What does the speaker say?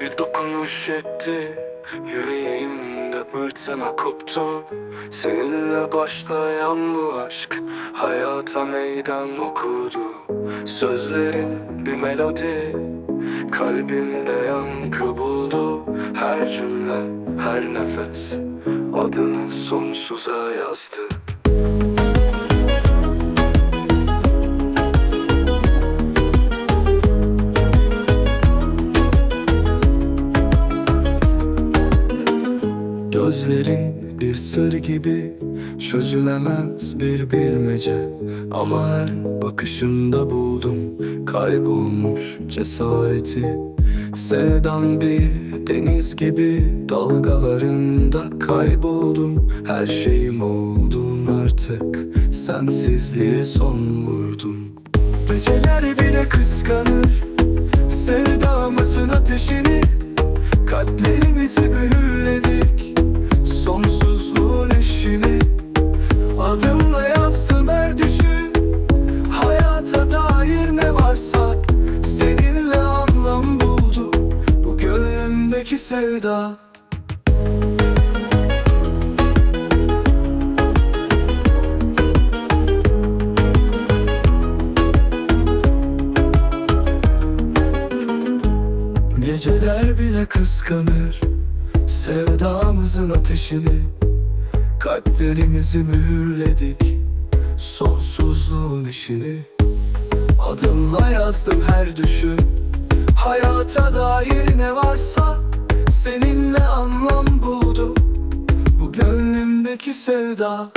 Bir dokunuş etti. Yüreğimde fırtına koptu. Seninle başlayan bu aşk Hayata meydan okudu. Sözlerin bir melodi Kalbimde yankı buldu. Her cümle, her nefes Adını sonsuza yazdı Gözlerin bir sır gibi Çözülemez bir bilmece. Ama her bakışında buldum Kaybolmuş cesareti. Sevdan bir deniz gibi Dalgalarında kayboldum. Her şeyim oldun artık Sensizliğe son vurdum. Geceler bile kıskanır Sevdamızın ateşini. Kalplerimizi mühürledik gönlümdeki sevda. Geceler bile kıskanır Sevdamızın ateşini. Kalplerimizi mühürledik Sonsuzluğun işini. Adınla yazdım her düşün Hayata dair ne varsa Seninle anlam buldu. Bu gönlümdeki sevda